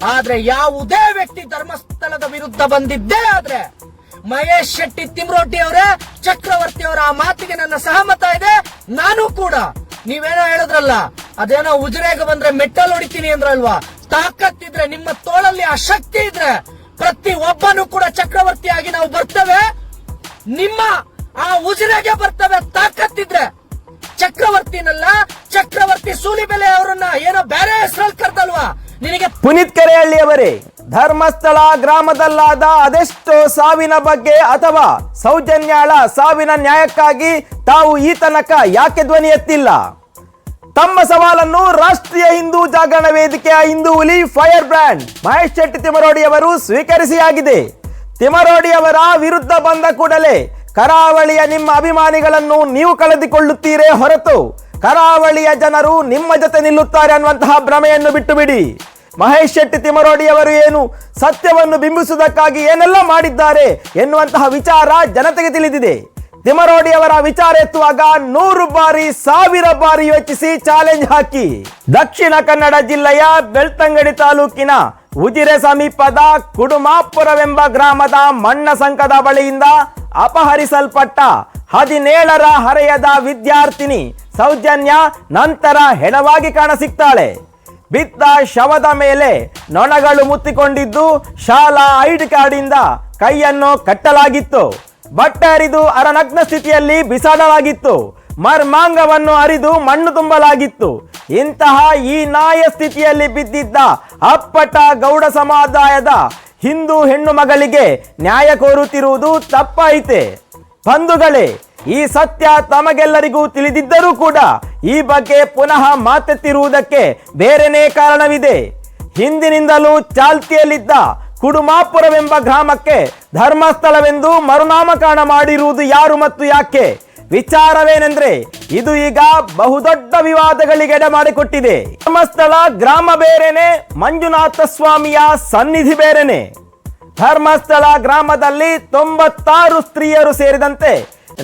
ಆದ್ರೆ ಯಾವುದೇ ವ್ಯಕ್ತಿ ಧರ್ಮಸ್ಥಳದ ವಿರುದ್ಧ ಬಂದಿದ್ದೇ ಆದ್ರೆ ಮಹೇಶ್ ಶೆಟ್ಟಿ ತಿಮ್ರೋಟಿ ಅವರೇ, ಚಕ್ರವರ್ತಿ ಅವರ, ಆ ಮಾತಿಗೆ ನನ್ನ ಸಹಮತ ಇದೆ. ನಾನು ಕೂಡ, ನೀವೇನೋ ಹೇಳಿದ್ರಲ್ಲ, ಅದೇನೋ ಉಜಿರೆಗೆ ಬಂದ್ರೆ ಮೆಟ್ಟಲ್ ಹೊಡಿತೀನಿ ಅಂದ್ರಲ್ವಾ? ತಾಕತ್ತಿದ್ರೆ, ನಿಮ್ಮ ತೋಳಲ್ಲಿ ಆ ಶಕ್ತಿ ಇದ್ರೆ ಪ್ರತಿ ಒಬ್ಬನು ಕೂಡ ಚಕ್ರವರ್ತಿಯಾಗಿ ನಾವು ಬರ್ತೇವೆ. ನಿಮ್ಮ ಆ ಉಜಿರೆಗೆ ಬರ್ತವೆ. ತಾಕತ್ತಿದ್ರೆ ಚಕ್ರವರ್ತಿನಲ್ಲ, ಚಕ್ರವರ್ತಿ ಸೂಲಿಬೆಲೆ ಅವರನ್ನ ಏನೋ ಬೇರೆ ಹೆಸರಲ್ಲಿ ಕರ್ದಲ್ವಾ? ನಿನಗೆ ಪುನೀತ್ ಕೆರೆಹಳ್ಳಿಯವರೇ, ಧರ್ಮಸ್ಥಳ ಗ್ರಾಮದಲ್ಲಾದ ಅದೆಷ್ಟೋ ಸಾವಿನ ಬಗ್ಗೆ ಅಥವಾ ಸೌಜನ್ಯಾಳ ಸಾವಿನ ನ್ಯಾಯಕ್ಕಾಗಿ ತಾವು ಈ ತನಕ ಯಾಕೆ ಧ್ವನಿ ಎತ್ತಿಲ್ಲ? ತಮ್ಮ ಸವಾಲನ್ನು ರಾಷ್ಟ್ರೀಯ ಹಿಂದೂ ಜಾಗರಣ ವೇದಿಕೆಯ ಹಿಂದೂ ಹುಲಿ ಫೈರ್ ಬ್ರ್ಯಾಂಡ್ ಮಹೇಶ್ ಶೆಟ್ಟಿ ತಿಮರೋಡಿ ಅವರು ಸ್ವೀಕರಿಸಿಯಾಗಿದೆ. ತಿಮರೋಡಿ ಅವರ ವಿರುದ್ಧ ಬಂದ ಕೂಡಲೇ ಕರಾವಳಿಯ ನಿಮ್ಮ ಅಭಿಮಾನಿಗಳನ್ನು ನೀವು ಕಳೆದುಕೊಳ್ಳುತ್ತೀರೇ ಹೊರತು ಕರಾವಳಿಯ ಜನರು ನಿಮ್ಮ ಜೊತೆ ನಿಲ್ಲುತ್ತಾರೆ ಅನ್ನುವಂತಹ ಭ್ರಮೆಯನ್ನು ಬಿಟ್ಟು ಬಿಡಿ ಮಹೇಶ್ ಶೆಟ್ಟಿ ತಿಮರೋಡಿಯವರು ಏನು ಸತ್ಯವನ್ನು ಬಿಂಬಿಸುವುದಕ್ಕಾಗಿ ಏನೆಲ್ಲ ಮಾಡಿದ್ದಾರೆ ಎನ್ನುವಂತಹ ವಿಚಾರ ಜನತೆಗೆ ತಿಳಿದಿದೆ. ತಿಮರೋಡಿಯವರ ವಿಚಾರ ಎತ್ತುವಾಗ ನೂರು ಬಾರಿ, ಸಾವಿರ ಬಾರಿ ಯೋಚಿಸಿ ಚಾಲೆಂಜ್ ಹಾಕಿ. ದಕ್ಷಿಣ ಕನ್ನಡ ಜಿಲ್ಲೆಯ ಬೆಳ್ತಂಗಡಿ ತಾಲೂಕಿನ ಉಜಿರೆ ಸಮೀಪದ ಕುಡುಮಾಪುರವೆಂಬ ಗ್ರಾಮದ ಮಣ್ಣ ಸಂಕದ ಬಳಿಯಿಂದ ಅಪಹರಿಸಲ್ಪಟ್ಟ ಹದಿನೇಳರ ಹರೆಯದ ವಿದ್ಯಾರ್ಥಿನಿ ಸೌಜನ್ಯ ನಂತರ ಹೆಣವಾಗಿ ಕಾಣಸಿಗ್ತಾಳೆ. ಬಿದ್ದ ಶವದ ಮೇಲೆ ನೊಣಗಳು ಮುತ್ತಿಕೊಂಡಿದ್ದು ಶಾಲಾ ಐಡಿ ಕಾರ್ಡಿಂದ ಕೈಯನ್ನು ಕಟ್ಟಲಾಗಿತ್ತು. ಬಟ್ಟೆ ಹರಿದು ಅರನಗ್ನ ಸ್ಥಿತಿಯಲ್ಲಿ ಬಿಸಾಡಲಾಗಿತ್ತು. ಮರ್ಮಾಂಗವನ್ನು ಅರಿದು ಮಣ್ಣು ತುಂಬಲಾಗಿತ್ತು. ಇಂತಹ ಈ ನಾಯ ಸ್ಥಿತಿಯಲ್ಲಿ ಬಿದ್ದಿದ್ದ ಅಪ್ಪಟ ಗೌಡ ಸಮುದಾಯದ ಹಿಂದೂ ಹೆಣ್ಣು ಮಗಳಿಗೆ ನ್ಯಾಯ ಕೋರುತ್ತಿರುವುದು ತಪ್ಪೈತೆ ಬಂಧುಗಳೇ, ಈ ಸತ್ಯ ತಮಗೆಲ್ಲರಿಗೂ ತಿಳಿದಿದ್ದರೂ ಕೂಡ ಈ ಬಗ್ಗೆ ಪುನಃ ಮಾತೆತ್ತಿರುವುದಕ್ಕೆ ಬೇರೆನೇ ಕಾರಣವಿದೆ. ಹಿಂದಿನಿಂದಲೂ ಚಾಲ್ತಿಯಲ್ಲಿದ್ದ ಕುಡುಮಾಪುರವೆಂಬ ಗ್ರಾಮಕ್ಕೆ ಧರ್ಮಸ್ಥಳವೆಂದು ಮರುನಾಮಕರಣ ಮಾಡಿರುವುದು ಯಾರು ಮತ್ತು ಯಾಕೆ? ವಿಚಾರವೇನೆಂದ್ರೆ, ಇದು ಈಗ ಬಹುದೊಡ್ಡ ವಿವಾದಗಳಿಗೆ ಎಡೆ ಮಾಡಿಕೊಟ್ಟಿದೆ. ಧರ್ಮಸ್ಥಳ ಗ್ರಾಮ ಬೇರೆನೆ, ಮಂಜುನಾಥ ಸ್ವಾಮಿಯ ಸನ್ನಿಧಿ ಬೇರೆನೆ. ಧರ್ಮಸ್ಥಳ ಗ್ರಾಮದಲ್ಲಿ ತೊಂಬತ್ತಾರು ಸ್ತ್ರೀಯರು ಸೇರಿದಂತೆ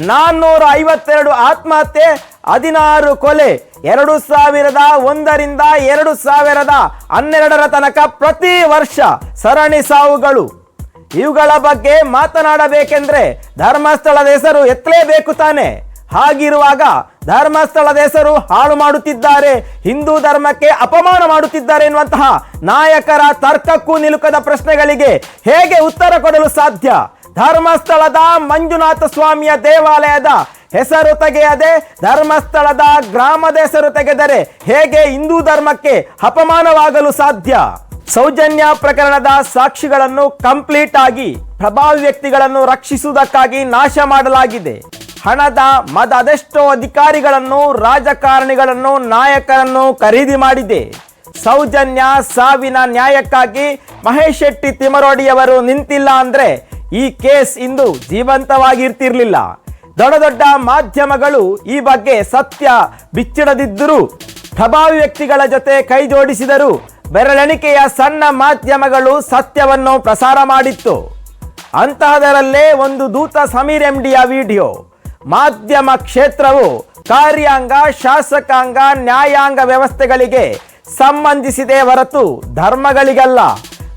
ನಾನ್ನೂರ ಐವತ್ತೆರಡು ಆತ್ಮಹತ್ಯೆ, ಹದಿನಾರು ಕೊಲೆ, ಎರಡು ಸಾವಿರದ ಒಂದರಿಂದ ಎರಡು ಸಾವಿರದ ಹನ್ನೆರಡರ ತನಕ ಪ್ರತಿ ವರ್ಷ ಸರಣಿ ಸಾವುಗಳು. ಇವುಗಳ ಬಗ್ಗೆ ಮಾತನಾಡಬೇಕೆಂದ್ರೆ ಧರ್ಮಸ್ಥಳದ ಹೆಸರು ಎತ್ತಲೇಬೇಕು ತಾನೆ. ಹಾಗಿರುವಾಗ ಧರ್ಮಸ್ಥಳದ ಹೆಸರು ಹಾಳು ಮಾಡುತ್ತಿದ್ದಾರೆ. ಹಿಂದೂ ಧರ್ಮಕ್ಕೆ ಅಪಮಾನ ಮಾಡುತ್ತಿದ್ದಾರೆ ಎನ್ನುವಂತಹ ನಾಯಕರ ತರ್ಕಕ್ಕೂ ನಿಲುಕದ ಪ್ರಶ್ನೆಗಳಿಗೆ ಹೇಗೆ ಉತ್ತರ ಕೊಡಲು ಸಾಧ್ಯ? ಧರ್ಮಸ್ಥಳದ ಮಂಜುನಾಥ ಸ್ವಾಮಿಯ ದೇವಾಲಯದ ಹೆಸರು ತೆಗೆಯದೆ ಧರ್ಮಸ್ಥಳದ ಗ್ರಾಮದ ಹೆಸರು ತೆಗೆದರೆ ಹೇಗೆ ಹಿಂದೂ ಧರ್ಮಕ್ಕೆ ಅಪಮಾನವಾಗಲು ಸಾಧ್ಯ? ಸೌಜನ್ಯ ಪ್ರಕರಣದ ಸಾಕ್ಷಿಗಳನ್ನು ಕಂಪ್ಲೀಟ್ ಆಗಿ ಪ್ರಭಾವಿ ವ್ಯಕ್ತಿಗಳನ್ನು ರಕ್ಷಿಸುವುದಕ್ಕಾಗಿ ನಾಶ ಮಾಡಲಾಗಿದೆ. ಹಣದ ಮದ ಅದೆಷ್ಟೋ ಅಧಿಕಾರಿಗಳನ್ನು, ರಾಜಕಾರಣಿಗಳನ್ನು, ನಾಯಕರನ್ನು ಖರೀದಿ ಮಾಡಿದೆ. ಸೌಜನ್ಯ ಸಾವಿನ ನ್ಯಾಯಕ್ಕಾಗಿ ಮಹೇಶ್ ಶೆಟ್ಟಿ ತಿಮರೋಡಿಯವರು ನಿಂತಿಲ್ಲ ಅಂದ್ರೆ ಈ ಕೇಸ್ ಇಂದು ಜೀವಂತವಾಗಿರ್ತಿರ್ಲಿಲ್ಲ. ದೊಡ್ಡ ದೊಡ್ಡ ಮಾಧ್ಯಮಗಳು ಈ ಬಗ್ಗೆ ಸತ್ಯ ಬಿಚ್ಚಿಡದಿದ್ದರೂ ಪ್ರಭಾವಿ ವ್ಯಕ್ತಿಗಳ ಜೊತೆ ಕೈ ಜೋಡಿಸಿದರು ಬೆರಳೆಣಿಕೆಯ ಸಣ್ಣ ಮಾಧ್ಯಮಗಳು ಸತ್ಯವನ್ನು ಪ್ರಸಾರ ಮಾಡಿತ್ತು. ಅಂತಹದರಲ್ಲೇ ಒಂದು ದೂತ ಸಮೀರ್ ಎಂಡಿಯ ವಿಡಿಯೋ. ಮಾಧ್ಯಮ ಕ್ಷೇತ್ರವು ಕಾರ್ಯಾಂಗ, ಶಾಸಕಾಂಗ, ನ್ಯಾಯಾಂಗ ವ್ಯವಸ್ಥೆಗಳಿಗೆ ಸಂಬಂಧಿಸಿದೆ ಹೊರತು ಧರ್ಮಗಳಿಗಲ್ಲ.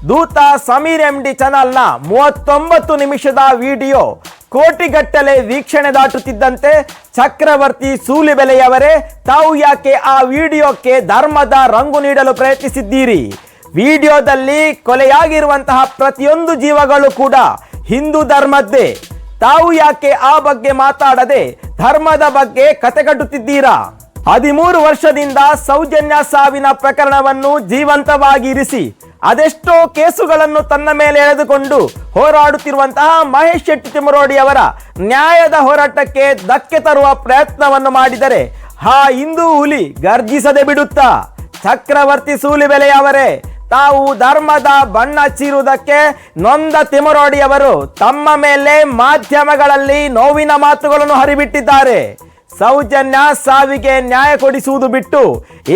ದೂತ ಸಮೀರ್ ಎಂ ಡಿ ಚಾನಲ್ನ ಮೂವತ್ತೊಂಬತ್ತು ನಿಮಿಷದ ವಿಡಿಯೋ ಕೋಟಿಗಟ್ಟಲೆ ವೀಕ್ಷಣೆ ದಾಟುತ್ತಿದ್ದಂತೆ ಚಕ್ರವರ್ತಿ ಸೂಲಿಬೆಲೆಯವರೇ, ತಾವು ಯಾಕೆ ಆ ವಿಡಿಯೋಕ್ಕೆ ಧರ್ಮದ ರಂಗು ನೀಡಲು ಪ್ರಯತ್ನಿಸಿದ್ದೀರಿ? ವಿಡಿಯೋದಲ್ಲಿ ಕೊಲೆಯಾಗಿರುವಂತಹ ಪ್ರತಿಯೊಂದು ಜೀವಗಳು ಕೂಡ ಹಿಂದೂ ಧರ್ಮದ್ದೇ. ತಾವು ಯಾಕೆ ಆ ಬಗ್ಗೆ ಮಾತಾಡದೆ ಧರ್ಮದ ಬಗ್ಗೆ ಕತೆ ಕಟ್ಟುತ್ತಿದ್ದೀರಾ ಹದಿಮೂರು ವರ್ಷದಿಂದ ಸೌಜನ್ಯ ಸಾವಿನ ಪ್ರಕರಣವನ್ನು ಜೀವಂತವಾಗಿ ಇರಿಸಿ, ಅದೆಷ್ಟೋ ಕೇಸುಗಳನ್ನು ತನ್ನ ಮೇಲೆ ಎಳೆದುಕೊಂಡು ಹೋರಾಡುತ್ತಿರುವಂತಹ ಮಹೇಶ್ ಶೆಟ್ಟಿ ತಿಮರೋಡಿ ಅವರ ನ್ಯಾಯದ ಹೋರಾಟಕ್ಕೆ ಧಕ್ಕೆ ತರುವ ಪ್ರಯತ್ನವನ್ನು ಮಾಡಿದರೆ ಹಾ ಹಿಂದೂ ಹುಲಿ ಗರ್ಜಿಸದೆ ಬಿಡುತ್ತಾ? ಚಕ್ರವರ್ತಿ ಸೂಲಿಬೆಲೆಯವರೇ ತಾವು ಧರ್ಮದ ಬಣ್ಣ ಚೀರುವುದಕ್ಕೆ ನೊಂದ ತಿಮರೋಡಿಯವರು ತಮ್ಮ ಮೇಲೆ ಮಾಧ್ಯಮಗಳಲ್ಲಿ ನೋವಿನ ಮಾತುಗಳನ್ನು ಹರಿಬಿಟ್ಟಿದ್ದಾರೆ. ಸೌಜನ್ಯ ಸಾವಿಗೆ ನ್ಯಾಯ ಕೊಡಿಸುವುದು ಬಿಟ್ಟು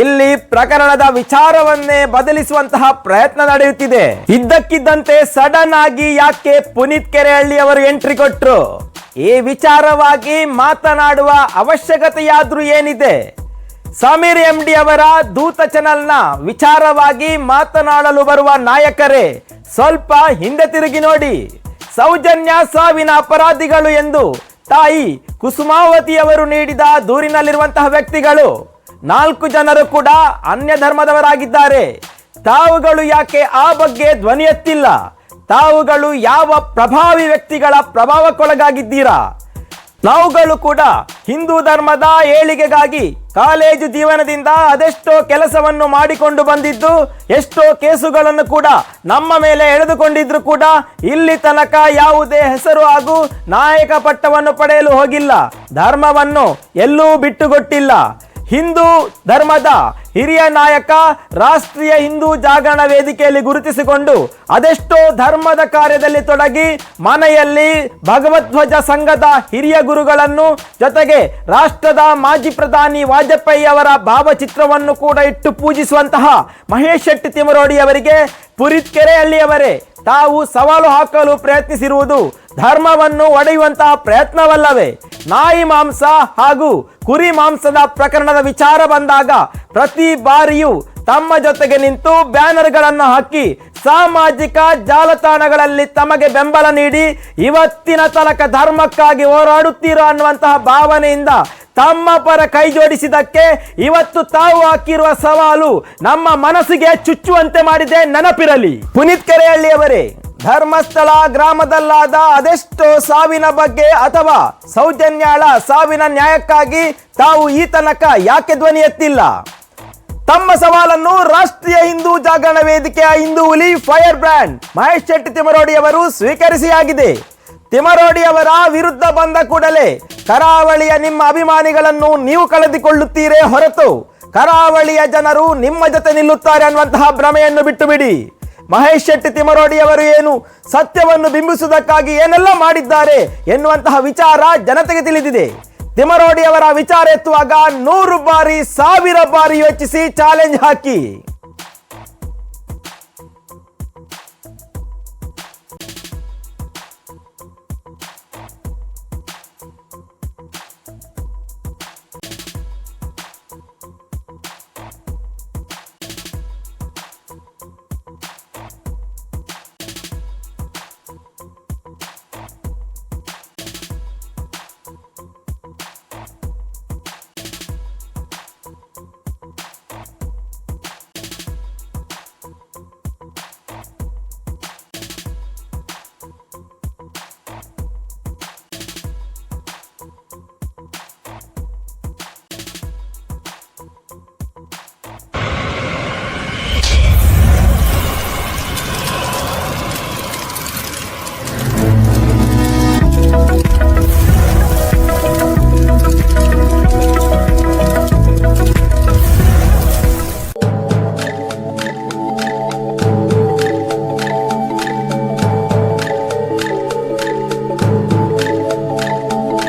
ಇಲ್ಲಿ ಪ್ರಕರಣದ ವಿಚಾರವನ್ನೇ ಬದಲಿಸುವಂತಹ ಪ್ರಯತ್ನ ನಡೆಯುತ್ತಿದೆ. ಇದ್ದಕ್ಕಿದ್ದಂತೆ ಸಡನ್ ಆಗಿ ಯಾಕೆ ಪುನೀತ್ ಕೆರೆಹಳ್ಳಿ ಅವರು ಎಂಟ್ರಿ ಕೊಟ್ಟರು ಈ ವಿಚಾರವಾಗಿ ಮಾತನಾಡುವ ಅವಶ್ಯಕತೆಯಾದ್ರೂ ಏನಿದೆ? ಸಮೀರ್ ಎಂ ಡಿ ಅವರ ದೂತ ಚಾನೆಲ್ನ ವಿಚಾರವಾಗಿ ಮಾತನಾಡಲು ಬರುವ ನಾಯಕರೇ, ಸ್ವಲ್ಪ ಹಿಂದೆ ತಿರುಗಿ ನೋಡಿ. ಸೌಜನ್ಯ ಸಾವಿನ ಅಪರಾಧಿಗಳು ಎಂದು ತಾಯಿ ಕುಸುಮಾವತಿಯವರು ನೀಡಿದ ದೂರಿನಲ್ಲಿರುವಂತಹ ವ್ಯಕ್ತಿಗಳು. ನಾಲ್ಕು ಜನರು ಕೂಡ ಅನ್ಯ ಧರ್ಮದವರಾಗಿದ್ದಾರೆ. ತಾವುಗಳು ಯಾಕೆ ಆ ಬಗ್ಗೆ ಧ್ವನಿ ಎತ್ತಿಲ್ಲ? ತಾವುಗಳು ಯಾವ ಪ್ರಭಾವಿ ವ್ಯಕ್ತಿಗಳ ಪ್ರಭಾವಕ್ಕೊಳಗಾಗಿದ್ದೀರಾ? ನಾವುಗಳು ಕೂಡ ಹಿಂದೂ ಧರ್ಮದ ಏಳಿಗೆಗಾಗಿ ಕಾಲೇಜು ಜೀವನದಿಂದ ಅದೆಷ್ಟೋ ಕೆಲಸವನ್ನು ಮಾಡಿಕೊಂಡು ಬಂದಿದ್ದು, ಎಷ್ಟೋ ಕೇಸುಗಳನ್ನು ಕೂಡ ನಮ್ಮ ಮೇಲೆ ಎಳೆದುಕೊಂಡಿದ್ರು ಕೂಡ ಇಲ್ಲಿ ತನಕ ಯಾವುದೇ ಹೆಸರು ಹಾಗೂ ನಾಯಕ ಪಟ್ಟವನ್ನು ಪಡೆಯಲು ಹೋಗಿಲ್ಲ. ಧರ್ಮವನ್ನು ಎಲ್ಲೂ ಬಿಟ್ಟುಕೊಟ್ಟಿಲ್ಲ. ಹಿಂದೂ ಧರ್ಮದ ಹಿರಿಯ ನಾಯಕ ರಾಷ್ಟ್ರೀಯ ಹಿಂದೂ ಜಾಗರಣ ವೇದಿಕೆಯಲ್ಲಿ ಗುರುತಿಸಿಕೊಂಡು ಅದೆಷ್ಟೋ ಧರ್ಮದ ಕಾರ್ಯದಲ್ಲಿ ತೊಡಗಿ ಮನೆಯಲ್ಲಿ ಭಗವಧ್ವಜ ಸಂಘದ ಹಿರಿಯ ಗುರುಗಳನ್ನು ಜೊತೆಗೆ ರಾಷ್ಟ್ರದ ಮಾಜಿ ಪ್ರಧಾನಿ ವಾಜಪೇಯಿ ಅವರ ಭಾವಚಿತ್ರವನ್ನು ಕೂಡ ಇಟ್ಟು ಪೂಜಿಸುವಂತಹ ಮಹೇಶ್ ಶೆಟ್ಟಿ ತಿಮರೋಡಿಯವರಿಗೆ ಪುರಿತ್ಕೆರೆಯಲ್ಲಿಯವರೇ ತಾವು ಸವಾಲು ಹಾಕಲು ಪ್ರಯತ್ನಿಸಿರುವುದು ಧರ್ಮವನ್ನು ಒಡೆಯುವಂತಹ ಪ್ರಯತ್ನವಲ್ಲವೇ? ನಾಯಿ ಮಾಂಸ ಹಾಗೂ ಕುರಿ ಮಾಂಸದ ಪ್ರಕರಣದ ವಿಚಾರ ಬಂದಾಗ ಪ್ರತಿ ಬಾರಿಯೂ ತಮ್ಮ ಜೊತೆಗೆ ನಿಂತು ಬ್ಯಾನರ್ಗಳನ್ನು ಹಾಕಿ ಸಾಮಾಜಿಕ ಜಾಲತಾಣಗಳಲ್ಲಿ ತಮಗೆ ಬೆಂಬಲ ನೀಡಿ ಇವತ್ತಿನ ತನಕ ಧರ್ಮಕ್ಕಾಗಿ ಹೋರಾಡುತ್ತೀರೋ ಅನ್ನುವಂತಹ ಭಾವನೆಯಿಂದ ತಮ್ಮ ಪರ ಕೈ ಜೋಡಿಸಿದಕ್ಕೆ ಇವತ್ತು ತಾವು ಹಾಕಿರುವ ಸವಾಲು ನಮ್ಮ ಮನಸ್ಸಿಗೆ ಚುಚ್ಚುವಂತೆ ಮಾಡಿದೆ ನೆನಪಿರಲಿ. ಪುನೀತ್ ಕೆರೆಹಳ್ಳಿಯವರೇ ಧರ್ಮಸ್ಥಳ ಗ್ರಾಮದಲ್ಲಾದ ಅದೆಷ್ಟೋ ಸಾವಿನ ಬಗ್ಗೆ ಅಥವಾ ಸೌಜನ್ಯಾಳ ಸಾವಿನ ನ್ಯಾಯಕ್ಕಾಗಿ ತಾವು ಈ ತನಕ ಯಾಕೆ ಧ್ವನಿ ಎತ್ತಿಲ್ಲ? ತಮ್ಮ ಸವಾಲನ್ನು ರಾಷ್ಟ್ರೀಯ ಹಿಂದೂ ಜಾಗರಣ ವೇದಿಕೆಯ ಹಿಂದೂ ಹುಲಿ ಫೈರ್ ಬ್ರ್ಯಾಂಡ್ ಮಹೇಶ್ ಶೆಟ್ಟಿ ತಿಮರೋಡಿ ಅವರು ಸ್ವೀಕರಿಸಿಯಾಗಿದೆ. ತಿಮರೋಡಿ ಅವರ ವಿರುದ್ಧ ಬಂದ ಕೂಡಲೇ ಕರಾವಳಿಯ ನಿಮ್ಮ ಅಭಿಮಾನಿಗಳನ್ನು ನೀವು ಕಳೆದುಕೊಳ್ಳುತ್ತೀರೇ ಹೊರತು ಕರಾವಳಿಯ ಜನರು ನಿಮ್ಮ ಜೊತೆ ನಿಲ್ಲುತ್ತಾರೆ ಅನ್ನುವಂತಹ ಭ್ರಮೆಯನ್ನು ಬಿಟ್ಟು ಬಿಡಿ ಮಹೇಶ್ ಶೆಟ್ಟಿ ತಿಮರೋಡಿ ಅವರು ಏನು ಸತ್ಯವನ್ನು ಬಿಂಬಿಸುವುದಕ್ಕಾಗಿ ಏನೆಲ್ಲ ಮಾಡಿದ್ದಾರೆ ಎನ್ನುವಂತಹ ವಿಚಾರ ಜನತೆಗೆ ತಿಳಿದಿದೆ. ತಿಮರೋಡಿ ಅವರ ವಿಚಾರ ಎತ್ತುವಾಗ ನೂರು ಬಾರಿ, ಸಾವಿರ ಬಾರಿ ಯೋಚಿಸಿ ಚಾಲೆಂಜ್ ಹಾಕಿ.